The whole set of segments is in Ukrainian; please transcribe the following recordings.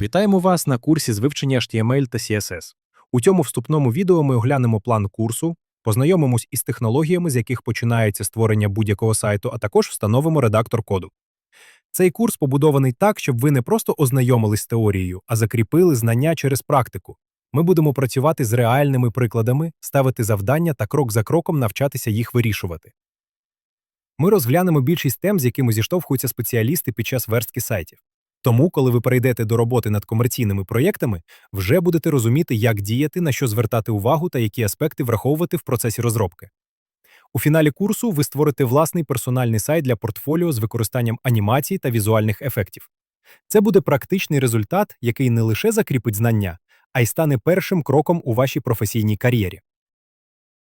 Вітаємо вас на курсі з вивчення HTML та CSS. У цьому вступному відео ми оглянемо план курсу, познайомимось із технологіями, з яких починається створення будь-якого сайту, а також встановимо редактор коду. Цей курс побудований так, щоб ви не просто ознайомились з теорією, а закріпили знання через практику. Ми будемо працювати з реальними прикладами, ставити завдання та крок за кроком навчатися їх вирішувати. Ми розглянемо більшість тем, з якими зіштовхуються спеціалісти під час верстки сайтів. Тому, коли ви перейдете до роботи над комерційними проєктами, вже будете розуміти, як діяти, на що звертати увагу та які аспекти враховувати в процесі розробки. У фіналі курсу ви створите власний персональний сайт для портфоліо з використанням анімацій та візуальних ефектів. Це буде практичний результат, який не лише закріпить знання, а й стане першим кроком у вашій професійній кар'єрі.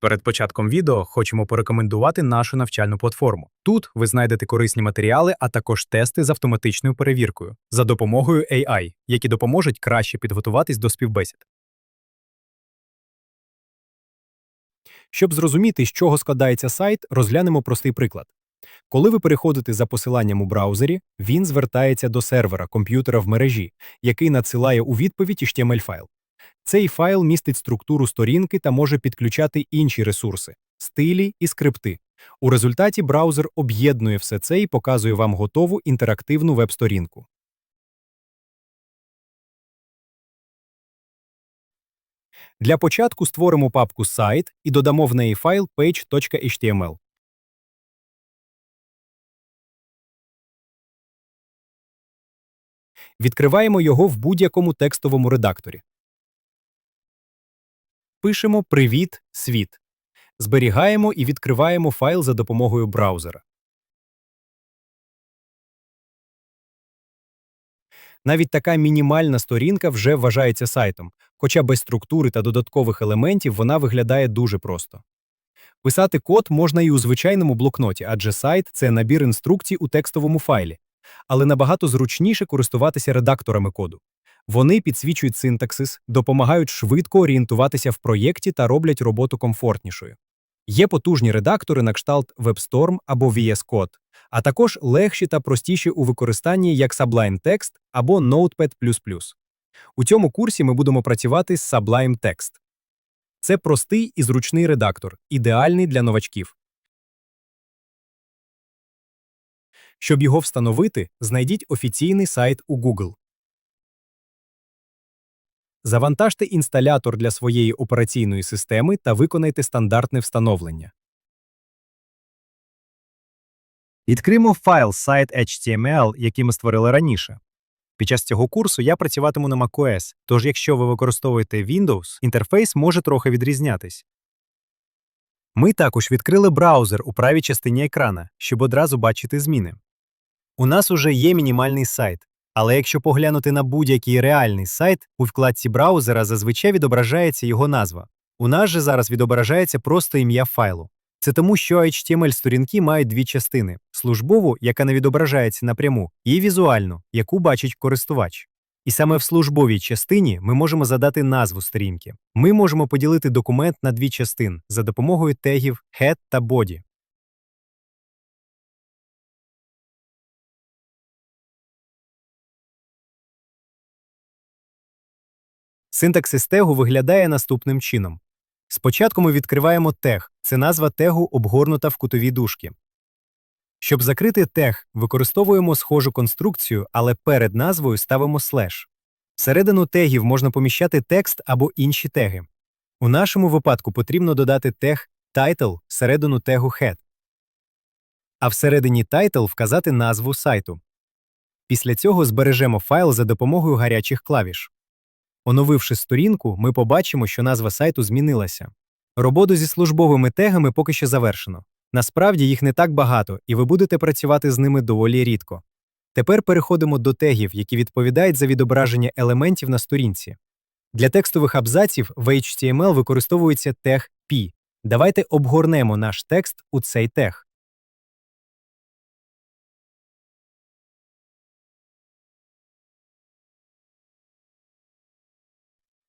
Перед початком відео хочемо порекомендувати нашу навчальну платформу. Тут ви знайдете корисні матеріали, а також тести з автоматичною перевіркою за допомогою AI, які допоможуть краще підготуватись до співбесід. Щоб зрозуміти, з чого складається сайт, розглянемо простий приклад. Коли ви переходите за посиланням у браузері, він звертається до сервера комп'ютера в мережі, який надсилає у відповідь HTML-файл. Цей файл містить структуру сторінки та може підключати інші ресурси, стилі і скрипти. У результаті браузер об'єднує все це і показує вам готову інтерактивну веб-сторінку. Для початку створимо папку сайт і додамо в неї файл page.html. Відкриваємо його в будь-якому текстовому редакторі. Пишемо Привіт, світ. Зберігаємо і відкриваємо файл за допомогою браузера. Навіть така мінімальна сторінка вже вважається сайтом, хоча без структури та додаткових елементів вона виглядає дуже просто. Писати код можна і у звичайному блокноті, адже сайт це набір інструкцій у текстовому файлі, але набагато зручніше користуватися редакторами коду. Вони підсвічують синтаксис, допомагають швидко орієнтуватися в проєкті та роблять роботу комфортнішою. Є потужні редактори на кшталт WebStorm або VS Code, а також легші та простіші у використанні як Sublime Text або Notepad++. У цьому курсі ми будемо працювати з Sublime Text. Це простий і зручний редактор, ідеальний для новачків. Щоб його встановити, знайдіть офіційний сайт у Google. Завантажте інсталятор для своєї операційної системи та виконайте стандартне встановлення. Відкриємо файл сайт HTML, який ми створили раніше. Під час цього курсу я працюватиму на macOS, тож якщо ви використовуєте Windows, інтерфейс може трохи відрізнятись. Ми також відкрили браузер у правій частині екрана, щоб одразу бачити зміни. У нас уже є мінімальний сайт, але якщо поглянути на будь-який реальний сайт, у вкладці браузера зазвичай відображається його назва. У нас же зараз відображається просто ім'я файлу. Це тому, що HTML-сторінки мають дві частини: службову, яка не відображається напряму, і візуальну, яку бачить користувач. І саме в службовій частині ми можемо задати назву сторінки. Ми можемо поділити документ на дві частини за допомогою тегів head та body. Синтаксис тегу виглядає наступним чином. Спочатку ми відкриваємо тег, це назва тегу обгорнута в кутові дужки. Щоб закрити тег, використовуємо схожу конструкцію, але перед назвою ставимо слеш. Всередину тегів можна поміщати текст або інші теги. У нашому випадку потрібно додати тег title всередину тегу head. А всередині title вказати назву сайту. Після цього збережемо файл за допомогою гарячих клавіш. Оновивши сторінку, ми побачимо, що назва сайту змінилася. Роботу зі службовими тегами поки що завершено. Насправді їх не так багато, і ви будете працювати з ними доволі рідко. Тепер переходимо до тегів, які відповідають за відображення елементів на сторінці. Для текстових абзаців в HTML використовується тег P. Давайте обгорнемо наш текст у цей тег.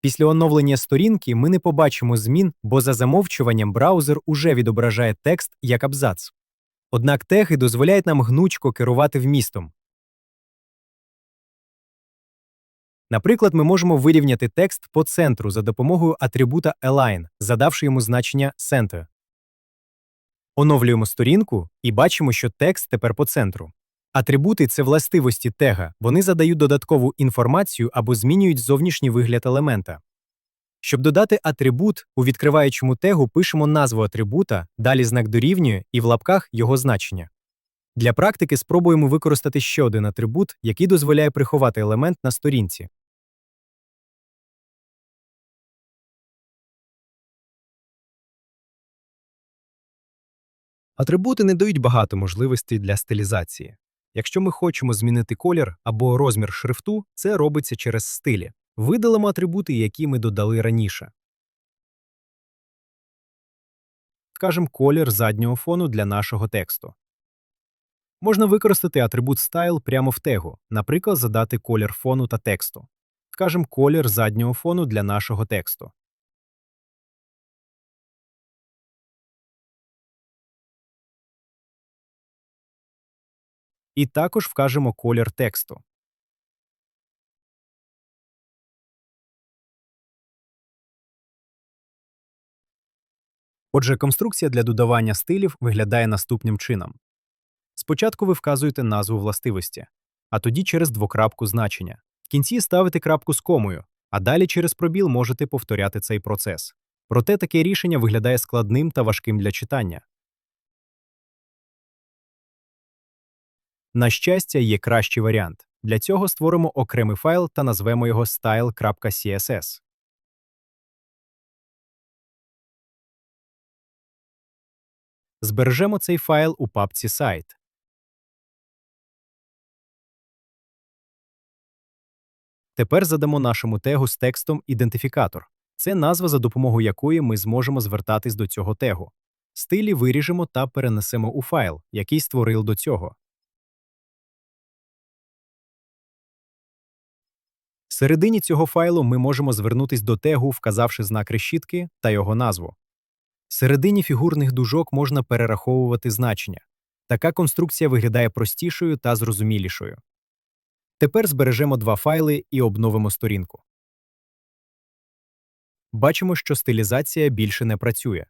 Після оновлення сторінки ми не побачимо змін, бо за замовчуванням браузер уже відображає текст як абзац. Однак теги дозволяють нам гнучко керувати вмістом. Наприклад, ми можемо вирівняти текст по центру за допомогою атрибута align, задавши йому значення center. Оновлюємо сторінку і бачимо, що текст тепер по центру. Атрибути це властивості тега, вони задають додаткову інформацію або змінюють зовнішній вигляд елемента. Щоб додати атрибут, у відкриваючому тегу пишемо назву атрибута, далі знак дорівнює і в лапках його значення. Для практики спробуємо використати ще один атрибут, який дозволяє приховати елемент на сторінці. Атрибути не дають багато можливостей для стилізації. Якщо ми хочемо змінити колір або розмір шрифту, це робиться через стилі. Видалимо атрибути, які ми додали раніше. Вкажемо колір заднього фону для нашого тексту. Можна використати атрибут Style прямо в тегу, наприклад, задати колір фону та тексту. Вкажемо колір заднього фону для нашого тексту. І також вкажемо колір тексту. Отже, конструкція для додавання стилів виглядає наступним чином. Спочатку ви вказуєте назву властивості, а тоді через двокрапку значення. В кінці ставите крапку з комою, а далі через пробіл можете повторяти цей процес. Проте таке рішення виглядає складним та важким для читання. На щастя, є кращий варіант. Для цього створимо окремий файл та назвемо його style.css. Збережемо цей файл у папці сайт. Тепер задамо нашому тегу з текстом ідентифікатор. Це назва, за допомогою якої ми зможемо звертатись до цього тегу. Стилі виріжемо та перенесемо у файл, який створили до цього. Всередині цього файлу ми можемо звернутись до тегу, вказавши знак решітки та його назву. Всередині фігурних дужок можна перераховувати значення. Така конструкція виглядає простішою та зрозумілішою. Тепер збережемо два файли і обновимо сторінку. Бачимо, що стилізація більше не працює.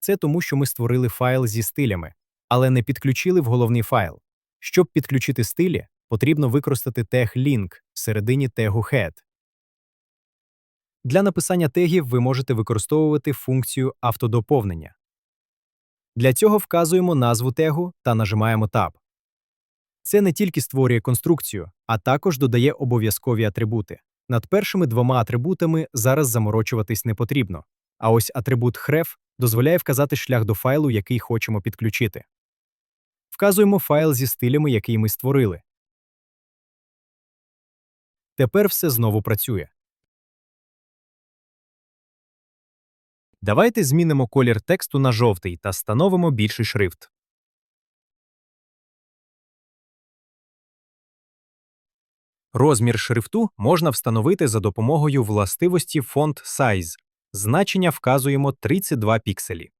Це тому, що ми створили файл зі стилями, але не підключили в головний файл. Щоб підключити стилі, потрібно використати тег link всередині тегу head. Для написання тегів ви можете використовувати функцію автодоповнення. Для цього вказуємо назву тегу та нажимаємо Tab. Це не тільки створює конструкцію, а також додає обов'язкові атрибути. Над першими двома атрибутами зараз заморочуватись не потрібно, а ось атрибут href дозволяє вказати шлях до файлу, який хочемо підключити. Вказуємо файл зі стилями, який ми створили. Тепер все знову працює. Давайте змінимо колір тексту на жовтий та встановимо більший шрифт. Розмір шрифту можна встановити за допомогою властивості Font Size. Значення вказуємо 32 пікселі.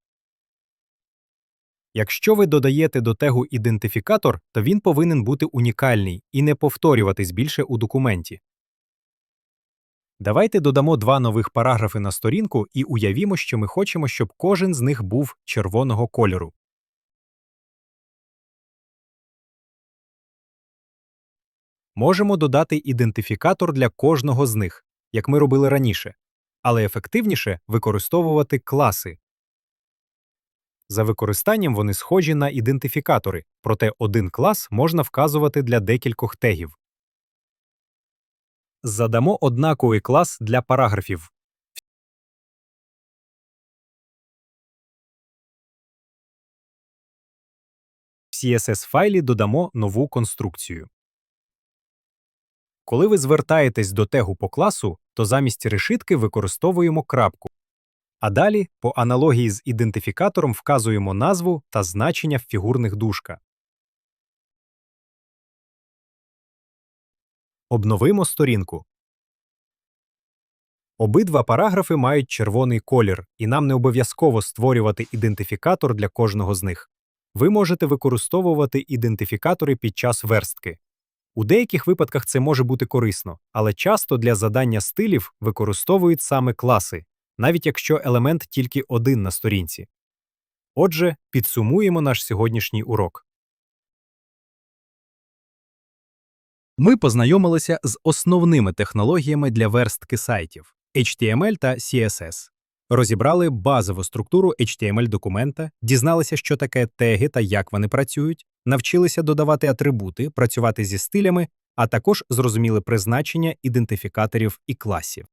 Якщо ви додаєте до тегу ідентифікатор, то він повинен бути унікальний і не повторюватись більше у документі. Давайте додамо два нових параграфи на сторінку і уявімо, що ми хочемо, щоб кожен з них був червоного кольору. Можемо додати ідентифікатор для кожного з них, як ми робили раніше, але ефективніше використовувати класи. За використанням вони схожі на ідентифікатори, проте один клас можна вказувати для декількох тегів. Задамо однаковий клас для параграфів. В CSS файлі додамо нову конструкцію. Коли ви звертаєтесь до тегу по класу, то замість решітки використовуємо крапку. А далі, по аналогії з ідентифікатором, вказуємо назву та значення фігурних дужка. Обновимо сторінку. Обидва параграфи мають червоний колір, і нам не обов'язково створювати ідентифікатор для кожного з них. Ви можете використовувати ідентифікатори під час верстки. У деяких випадках це може бути корисно, але часто для задання стилів використовують саме класи, навіть якщо елемент тільки один на сторінці. Отже, підсумуємо наш сьогоднішній урок. Ми познайомилися з основними технологіями для верстки сайтів HTML та CSS. Розібрали базову структуру HTML-документа, дізналися, що таке теги та як вони працюють, навчилися додавати атрибути, працювати зі стилями, а також зрозуміли призначення ідентифікаторів і класів.